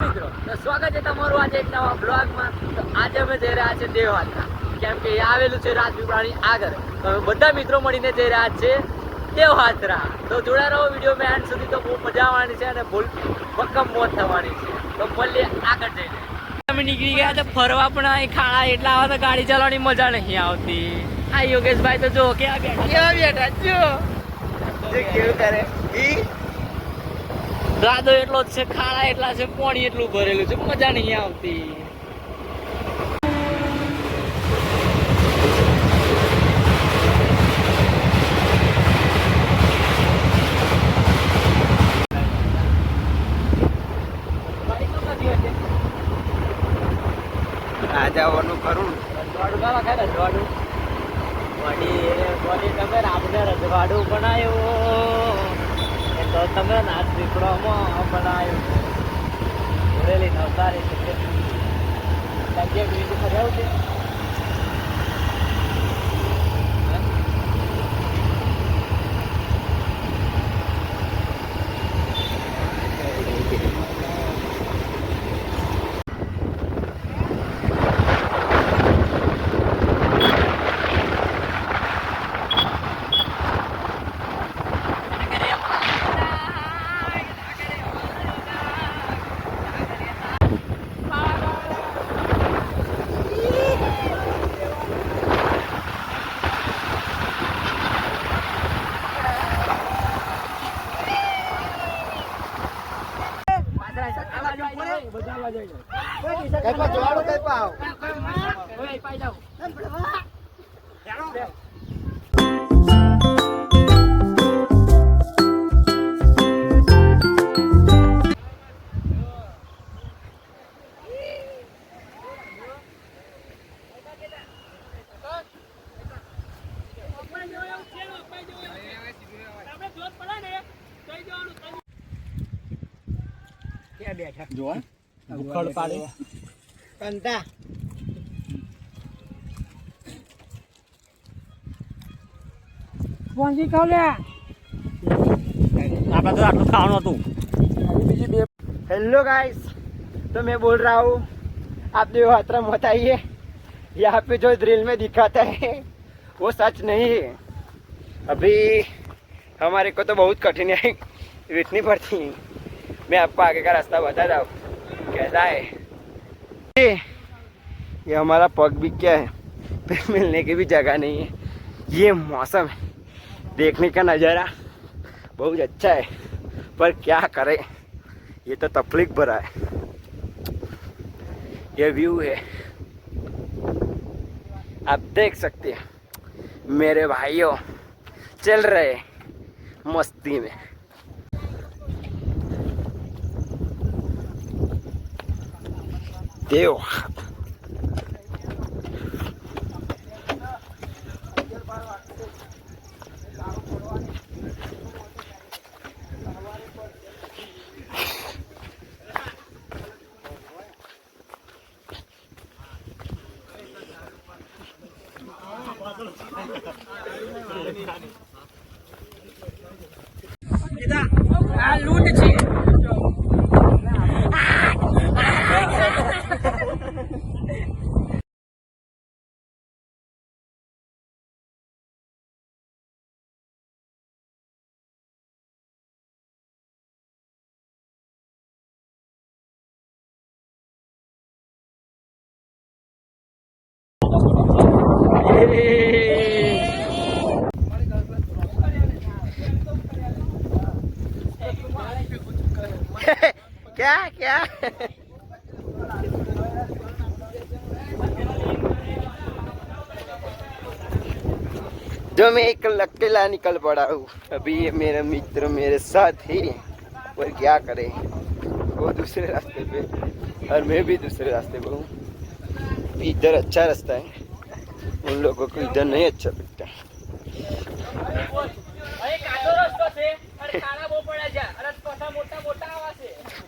મિત્રો તો સ્વાગત છે તમારું આજે એક નવા બ્લોગમાં તો આજે અમે જઈ રહ્યા છીએ દેવહાત્રા કેમ કે આવેલું છે રાજપીપળાની આગળ. તો અમે બધા મિત્રો મળીને જઈ રહ્યા છે દેવહાત્રા તો જોડા રહો વીડિયો મેં એન્ડ સુધી. તો બહુ મજા આવવાની છે અને ભૂલ ભક્કમ મોત થવાની છે. તો મળીએ આગળ જઈને. અમે નીકળી ગયા તો ફરવા પણ અહીં ખાડા એટલા આવે તો ગાડી ચલાવવાની મજા નહીં આવતી. આ યોગેશભાઈ તો જો ક્યાં બેઠા? ક્યાં બેઠા જો કેવું કરે? ઈ રાદો એટલો જ છે ખાડા એટલા છે પાણી એટલું ભરેલું છે મજા નહીં આવતી. જવાનું ખરું રજવાડું કાવા ખાય રજવાડું બનાવ્યું. તો તમે ના દીકરોમાં બનાવ્યું બોરેલી નવસારી સંજય બીજું ફર્યા છે. ભૂખડ પાડી કંટા આપણે તો આટલું ખાવાનું હતું हेलो गाइस तो मैं बोल रहा हूँ आप देवयात्रा मत आइए यहाँ पे जो ड्रिल में दिखाता है वो सच नहीं है अभी हमारे को तो बहुत कठिनाई वेटनी पड़ती है मैं आपको आगे का रास्ता बताता हूँ। कैसा है? ये हमारा पग भी क्या है? फिर मिलने की भी जगह नहीं है। ये मौसम है। देखने का नज़ारा बहुत अच्छा है। पर क्या करें? ये तो तकलीफ़ भरा है। ये व्यू है। आप देख सकते हैं। मेरे भाइयों, चल रहे मस्ती में। देव આ क्या क्या? जो मैं एक अकेला निकल पड़ा हूँ, अभी ये मेरा मित्र, मेरे साथ ही। पर क्या करे? वो दूसरे रास्ते पे, और मैं भी दूसरे रास्ते पे हूँ। इधर अच्छा रास्ता है। उन लोगों को इधर नहीं अच्छा लगता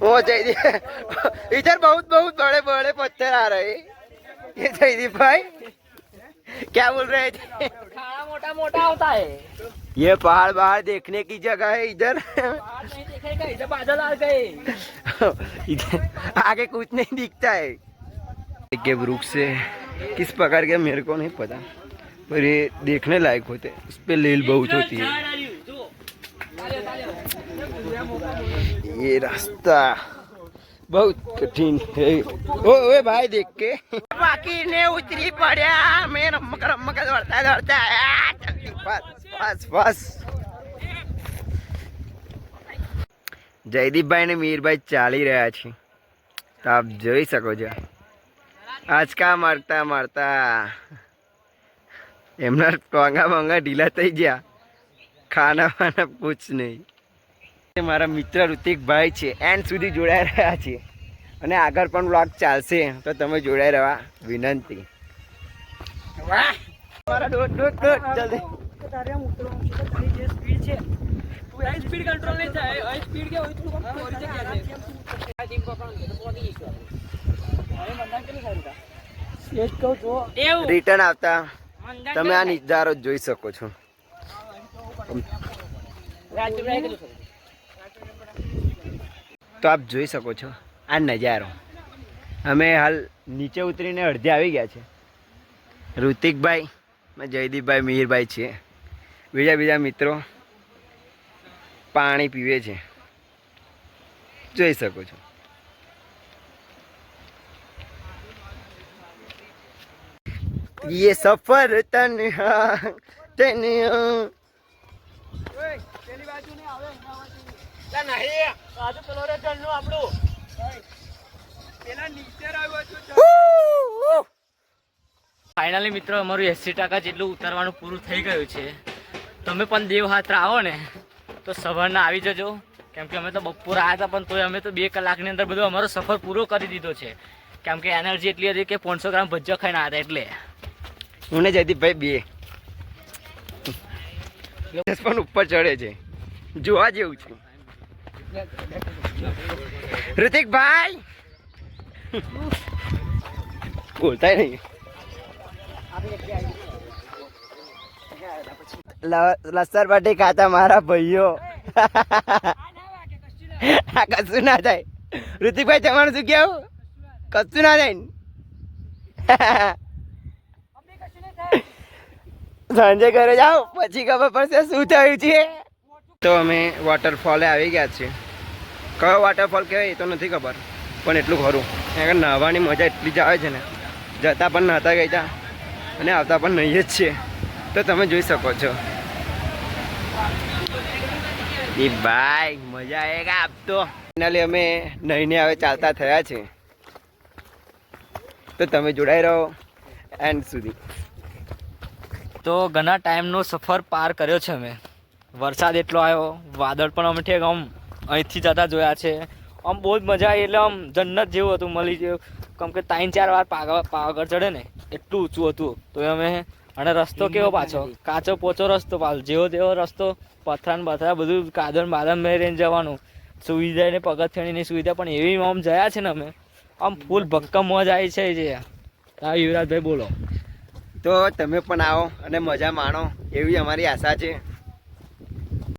वो जयदीप इधर बहुत बहुत बड़े बड़े पत्थर आ रहे ये जयदीप भाई क्या बोल रहे थे मोटा मोटा होता है ये पहाड़ बाहर देखने की जगह है इधर इधर बादल आ गए इधर आगे कुछ नहीं दिखता है के वृक्ष से किस प्रकार के मेरे को नहीं पता पर ये देखने लायक होते हैं। इस पे लील बहुत होती है ये रास्ता बहुत कठिन है ओ ओए भाई देख के बाकी ने उतरी पड़ा मैं रमक रमक दौड़ता दौड़ता आ, जल्दी बस बस बस જયદીપભાઈ ને મીરભાઈ ચાલી રહ્યા છે તો આપ જોઈ શકો છો આંચકા મારતા મારતા. એમના ટોંગા બોંગા ઢીલા થઈ ગયા. ખાના વાના પૂછ નહીં. મારા મિત્ર ઋતિકભાઈ છે એન્ડ સુધી જોડાઈ રહ્યા છે. અને આગળ પણ વ્લોગ ચાલશે તો તમે જોડાઈ રહેવા વિનંતી. મારા દોટ દોટ દોટ જલ્દી. સ્પીડ કંટ્રોલ નહીં થાય સ્પીડ કે હોય થોડું કમ ચોરી જગ્યા છે આ ટીમ પકડો તો પહોંચી જઈશું હવે મંદાન કેટલું સારું હતા સ્ટેજ કહું છો એવું રિટર્ન આવતા. તમે આ નજારો જોઈ શકો છો. તો આપ જોઈ શકો છો આ નજારો. અમે હાલ નીચે ઉતરીને અડધે આવી ગયા છે. ઋતિકભાઈ જયદીપભાઈ મિહિરભાઈ છે બીજા બીજા મિત્રો પાણી પીવે છે. જોઈ શકો છો. ये सफर तन्हा तन्हा રાજુ પેલો રે જણનું આપણું ફાઇનલી મિત્રો અમારું એસી ટકા જેટલું ઉતારવાનું પૂરું થઈ ગયું છે તમે પણ દેવહાત્રા આવો ને તો સવારના આવી જજો કેમ કે અમે તો બપોર આવ્યા હતા પણ તોય અમે તો બે કલાકની અંદર બધો અમારો સફર પૂરો કરી દીધો છે કેમ કે એનર્જી એટલી હતી કે પાંચસો ગ્રામ ભજીયા ખાઈને આવ્યા હતા એટલે હું ને જયદીપભાઈ બે. પણ ઉપર ચડે છે. જોવા જેવું છે. ઋતિકભાઈ! બોલતા નહીં. લસર પાટી ખાતા મારા ભાઈઓ. કશું ના થાય. ઋતિકભાઈ, તમારું શું કેવું? કશું ના થાય? સાંજે ઘરે જાઓ, પછી ખબર પડશે શું થયું છે. તો અમે વોટરફોલે આવી ગયા છીએ. કયો વોટરફોલ કહેવાય એ તો નથી ખબર, પણ એટલું ખરું. કારણ નાહવાની મજા એટલી જ આવે છે ને. જતા પણ નહોતા ગયા અને આવતા પણ નહીં જ છીએ. તો તમે જોઈ શકો છો. એ ભાઈ, મજા આવેગા આપતો ફાઇનલી અમે નહીને હવે ચાલતા થયા છે તો તમે જોડાઈ રહો. એન્ડ સુધી. તો ઘણા ટાઈમનો સફર પાર કર્યો છે અમે. વરસાદ એટલો આવ્યો વાદળ પણ અમે ઠેક આમ અહીંથી જતા જોયા છે. આમ બહુ જ મજા આવી એટલે આમ જન્નત જેવું હતું મળી જેવું કેમ કે ત્રણ ચાર વાર પાગા પાવાગઢ ચડે ને એટલું ઊંચું હતું. તો અમે અને રસ્તો કેવો પાછો? કાચો પોચો રસ્તો પાછો જેવો તેવો રસ્તો પથરા બથરા બધું કાદન બાદમ મેં રહીને જવાનું. સુવિધા ને પગથિયાણીની સુવિધા પણ એવી આમ જયા છે ને અમે. આમ ફૂલ ભક્કમ મોજ આવી છે જે. હા યુવરાજભાઈ બોલો. તો તમે પણ આવો અને મજા માણો એવી અમારી આશા છે.